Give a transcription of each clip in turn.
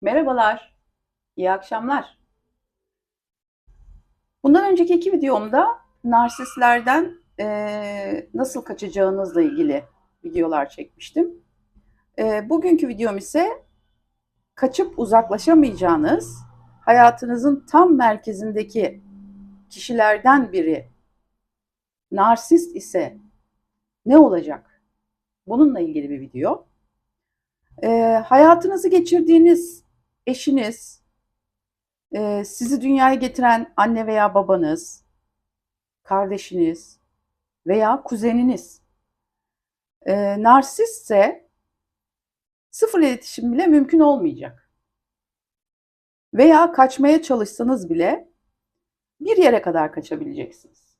Merhabalar, iyi akşamlar. Bundan önceki iki videomda narsistlerden eee, nasıl kaçacağınızla ilgili videolar çekmiştim. Eee, bugünkü videom ise kaçıp uzaklaşamayacağınız, hayatınızın tam merkezindeki kişilerden biri narsist ise ne olacak? Bununla ilgili bir video. Eee, hayatınızı geçirdiğiniz eşiniz, eee, sizi dünyaya getiren anne veya babanız, kardeşiniz veya kuzeniniz eee narsistse sıfır iletişim bile mümkün olmayacak. Veya kaçmaya çalışsanız bile bir yere kadar kaçabileceksiniz.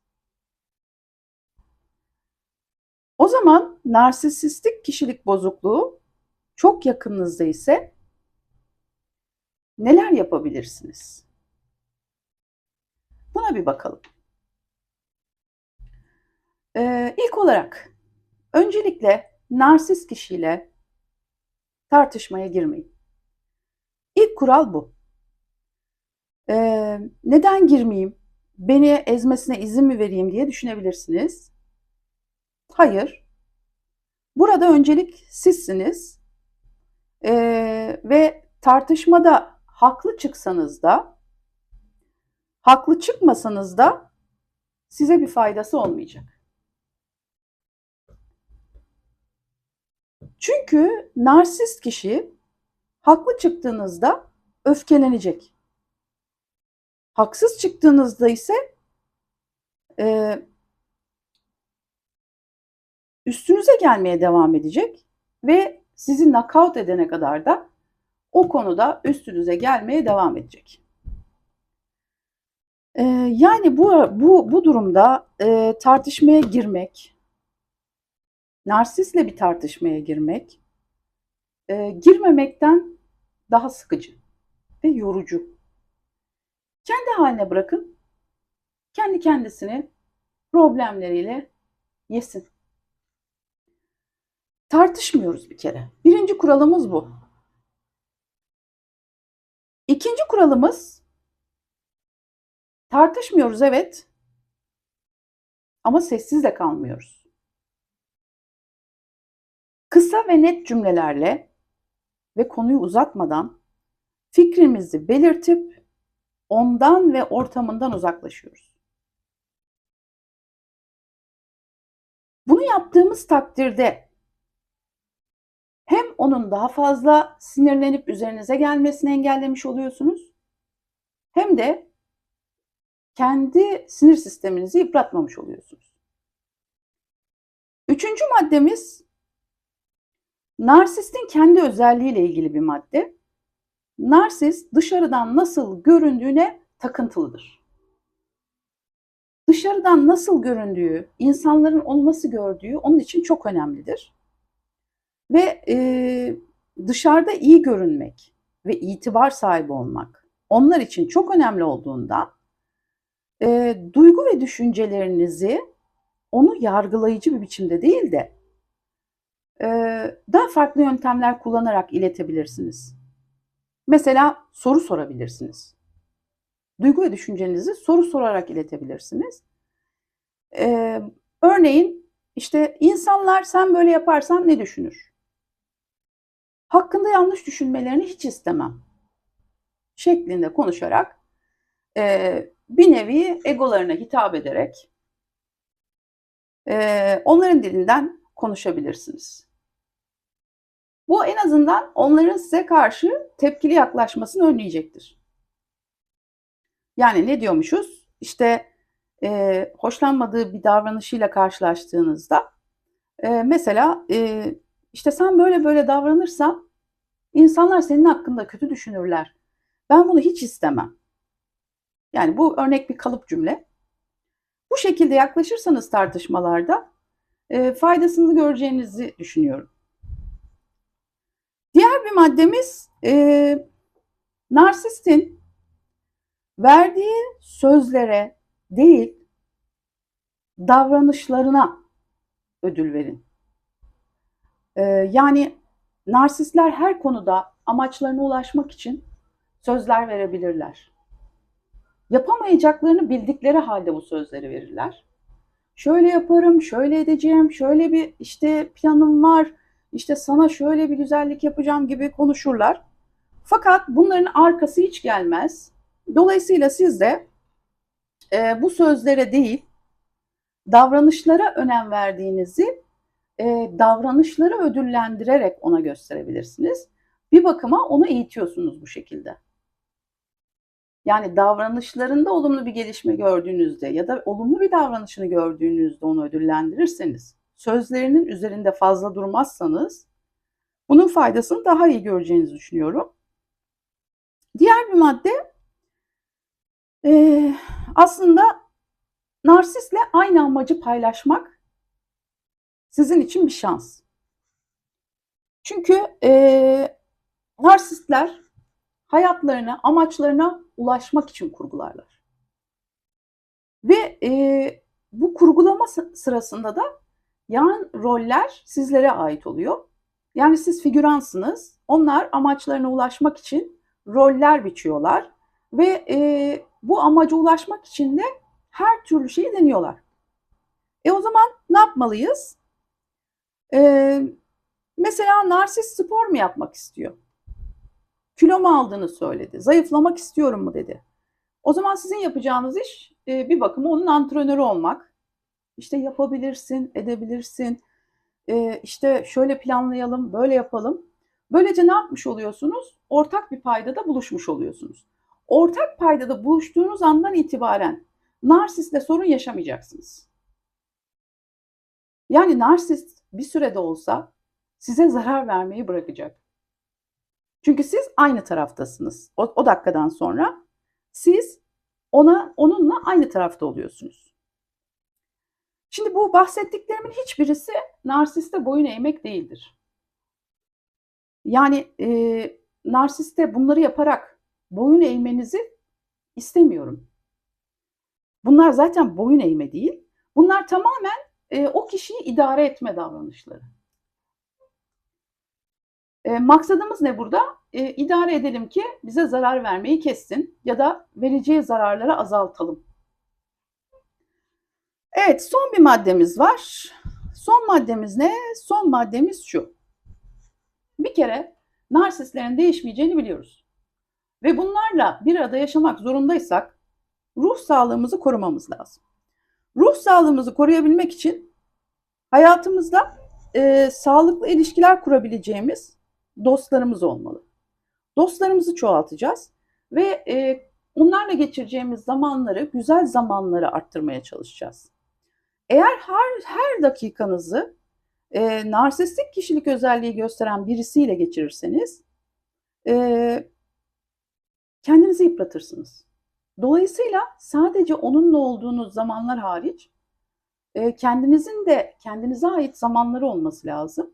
O zaman narsistik kişilik bozukluğu çok yakınınızda ise neler yapabilirsiniz? Buna bir bakalım. Ee, ilk olarak öncelikle narsist kişiyle tartışmaya girmeyin. İlk kural bu. Ee, neden girmeyeyim? Beni ezmesine izin mi vereyim diye düşünebilirsiniz. Hayır. Burada öncelik sizsiniz. Ee, ve tartışmada haklı çıksanız da haklı çıkmasanız da size bir faydası olmayacak. Çünkü narsist kişi haklı çıktığınızda öfkelenecek. Haksız çıktığınızda ise e, üstünüze gelmeye devam edecek ve sizi nakavt edene kadar da o konuda üstünüze gelmeye devam edecek. Ee, yani bu bu bu durumda e, tartışmaya girmek, narsistle bir tartışmaya girmek, e, girmemekten daha sıkıcı ve yorucu. Kendi haline bırakın, kendi kendisini problemleriyle yesin. Tartışmıyoruz bir kere. Birinci kuralımız bu. İkinci kuralımız tartışmıyoruz evet ama sessiz de kalmıyoruz. Kısa ve net cümlelerle ve konuyu uzatmadan fikrimizi belirtip ondan ve ortamından uzaklaşıyoruz. Bunu yaptığımız takdirde onun daha fazla sinirlenip üzerinize gelmesini engellemiş oluyorsunuz hem de kendi sinir sisteminizi yıpratmamış oluyorsunuz. Üçüncü maddemiz narsistin kendi özelliğiyle ilgili bir madde. Narsist dışarıdan nasıl göründüğüne takıntılıdır. Dışarıdan nasıl göründüğü, insanların olması gördüğü onun için çok önemlidir. Ve e, dışarıda iyi görünmek ve itibar sahibi olmak onlar için çok önemli olduğunda e, duygu ve düşüncelerinizi onu yargılayıcı bir biçimde değil de e, daha farklı yöntemler kullanarak iletebilirsiniz. Mesela soru sorabilirsiniz. Duygu ve düşüncenizi soru sorarak iletebilirsiniz. E, örneğin işte insanlar sen böyle yaparsan ne düşünür? Hakkında yanlış düşünmelerini hiç istemem şeklinde konuşarak e, bir nevi egolarına hitap ederek e, onların dilinden konuşabilirsiniz. Bu en azından onların size karşı tepkili yaklaşmasını önleyecektir. Yani ne diyormuşuz? İşte e, hoşlanmadığı bir davranışıyla karşılaştığınızda e, mesela e, işte sen böyle böyle davranırsan insanlar senin hakkında kötü düşünürler. Ben bunu hiç istemem. Yani bu örnek bir kalıp cümle. Bu şekilde yaklaşırsanız tartışmalarda e, faydasını göreceğinizi düşünüyorum. Diğer bir maddemiz e, narsistin verdiği sözlere değil davranışlarına ödül verin. Ee, yani narsistler her konuda amaçlarına ulaşmak için sözler verebilirler. Yapamayacaklarını bildikleri halde bu sözleri verirler. Şöyle yaparım, şöyle edeceğim, şöyle bir işte planım var, işte sana şöyle bir güzellik yapacağım gibi konuşurlar. Fakat bunların arkası hiç gelmez. Dolayısıyla siz de e, bu sözlere değil, davranışlara önem verdiğinizi e, davranışları ödüllendirerek ona gösterebilirsiniz. Bir bakıma onu eğitiyorsunuz bu şekilde. Yani davranışlarında olumlu bir gelişme gördüğünüzde ya da olumlu bir davranışını gördüğünüzde onu ödüllendirirseniz, sözlerinin üzerinde fazla durmazsanız bunun faydasını daha iyi göreceğinizi düşünüyorum. Diğer bir madde e, aslında narsisle aynı amacı paylaşmak sizin için bir şans. Çünkü e, narsistler hayatlarına, amaçlarına ulaşmak için kurgularlar. Ve e, bu kurgulama sırasında da yan roller sizlere ait oluyor. Yani siz figüransınız. Onlar amaçlarına ulaşmak için roller biçiyorlar. Ve e, bu amaca ulaşmak için de her türlü şeyi deniyorlar. E o zaman ne yapmalıyız? E, mesela narsist spor mu yapmak istiyor? Kilo mu aldığını söyledi. Zayıflamak istiyorum mu dedi. O zaman sizin yapacağınız iş e, bir bakıma onun antrenörü olmak. İşte yapabilirsin, edebilirsin. E, işte şöyle planlayalım, böyle yapalım. Böylece ne yapmış oluyorsunuz? Ortak bir paydada buluşmuş oluyorsunuz. Ortak paydada buluştuğunuz andan itibaren narsistle sorun yaşamayacaksınız. Yani narsist bir sürede olsa size zarar vermeyi bırakacak. Çünkü siz aynı taraftasınız. O, o dakikadan sonra siz ona onunla aynı tarafta oluyorsunuz. Şimdi bu bahsettiklerimin hiçbirisi narsiste boyun eğmek değildir. Yani e, narsiste bunları yaparak boyun eğmenizi istemiyorum. Bunlar zaten boyun eğme değil. Bunlar tamamen e, o kişiyi idare etme davranışları. E, maksadımız ne burada? E, idare edelim ki bize zarar vermeyi kessin ya da vereceği zararları azaltalım. Evet son bir maddemiz var. Son maddemiz ne? Son maddemiz şu. Bir kere narsistlerin değişmeyeceğini biliyoruz. Ve bunlarla bir arada yaşamak zorundaysak ruh sağlığımızı korumamız lazım. Ruh sağlığımızı koruyabilmek için hayatımızda e, sağlıklı ilişkiler kurabileceğimiz dostlarımız olmalı. Dostlarımızı çoğaltacağız ve e, onlarla geçireceğimiz zamanları, güzel zamanları arttırmaya çalışacağız. Eğer her, her dakikanızı e, narsistik kişilik özelliği gösteren birisiyle geçirirseniz e, kendinizi yıpratırsınız. Dolayısıyla sadece onunla olduğunuz zamanlar hariç e, kendinizin de kendinize ait zamanları olması lazım.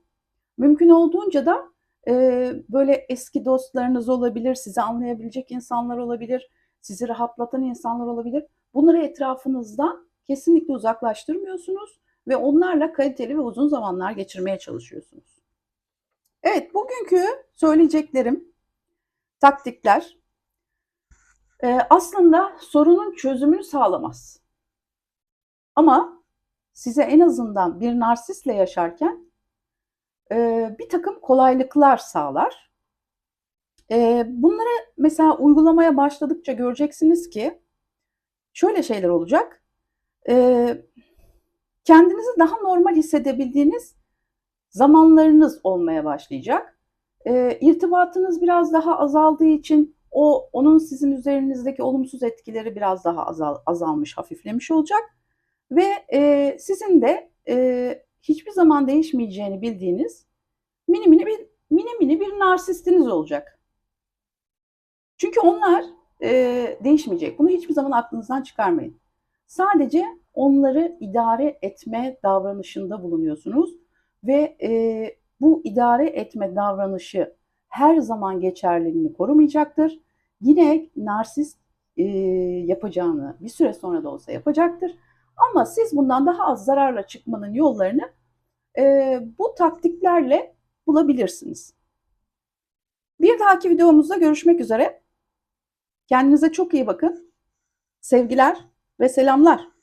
Mümkün olduğunca da e, böyle eski dostlarınız olabilir, sizi anlayabilecek insanlar olabilir, sizi rahatlatan insanlar olabilir. Bunları etrafınızdan kesinlikle uzaklaştırmıyorsunuz ve onlarla kaliteli ve uzun zamanlar geçirmeye çalışıyorsunuz. Evet, bugünkü söyleyeceklerim, taktikler aslında sorunun çözümünü sağlamaz. Ama size en azından bir narsistle yaşarken e, bir takım kolaylıklar sağlar. E, bunları mesela uygulamaya başladıkça göreceksiniz ki şöyle şeyler olacak. E, kendinizi daha normal hissedebildiğiniz zamanlarınız olmaya başlayacak. İrtibatınız biraz daha azaldığı için o onun sizin üzerinizdeki olumsuz etkileri biraz daha azal, azalmış, hafiflemiş olacak ve e, sizin de e, hiçbir zaman değişmeyeceğini bildiğiniz mini mini bir mini mini bir narsistiniz olacak. Çünkü onlar e, değişmeyecek. Bunu hiçbir zaman aklınızdan çıkarmayın. Sadece onları idare etme davranışında bulunuyorsunuz ve e, bu idare etme davranışı her zaman geçerliliğini korumayacaktır. Yine narsist e, yapacağını bir süre sonra da olsa yapacaktır. Ama siz bundan daha az zararla çıkmanın yollarını e, bu taktiklerle bulabilirsiniz. Bir dahaki videomuzda görüşmek üzere. Kendinize çok iyi bakın. Sevgiler ve selamlar.